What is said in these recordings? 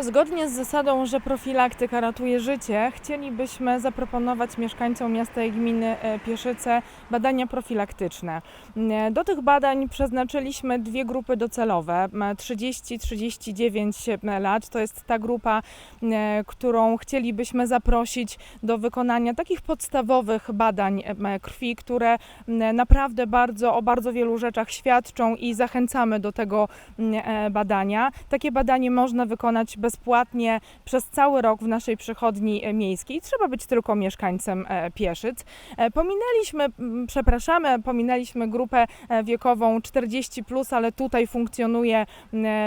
Zgodnie z zasadą, że profilaktyka ratuje życie, chcielibyśmy zaproponować mieszkańcom miasta i gminy e, Pieszyce badania profilaktyczne. E, Do tych badań przeznaczyliśmy dwie grupy docelowe: m, 30-39 lat. To jest ta grupa, e, którą chcielibyśmy zaprosić do wykonania takich podstawowych badań krwi, które naprawdę bardzo o bardzo wielu rzeczach świadczą i zachęcamy do tego e, badania. Takie badanie można wykonać bezpłatnie przez cały rok w naszej przychodni e, miejskiej. Trzeba być tylko mieszkańcem e, Pieszyc. E, Pominęliśmy, m, przepraszamy, pominęliśmy grupę wiekową 40, ale tutaj funkcjonuje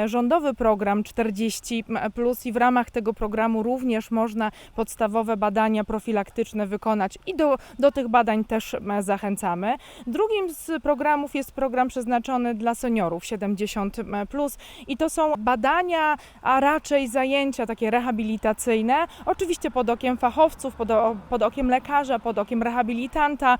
rządowy program 40 plus i w ramach tego programu również można podstawowe badania profilaktyczne wykonać i do, do tych badań też zachęcamy. Drugim z programów jest program przeznaczony dla seniorów 70 plus i to są badania, a raczej zajęcia takie rehabilitacyjne, oczywiście pod okiem fachowców, pod, pod okiem lekarza, pod okiem rehabilitanta.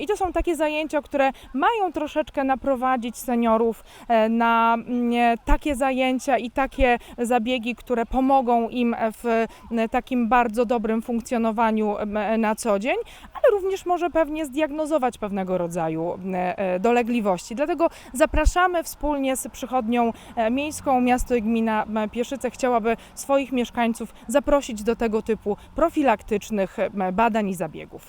I to są takie zajęcia, które mają troszeczkę naprowadzić seniorów e, na mm, takie zajęcia i takie zabiegi, które pomogą im w e, takim bardzo dobrym funkcjonowaniu em, na co dzień, również może pewnie zdiagnozować pewnego rodzaju e, e, dolegliwości. Dlatego zapraszamy wspólnie z przychodnią e, miejską. Miasto i gmina Pieszyce chciałaby swoich mieszkańców zaprosić do tego typu profilaktycznych badań i zabiegów.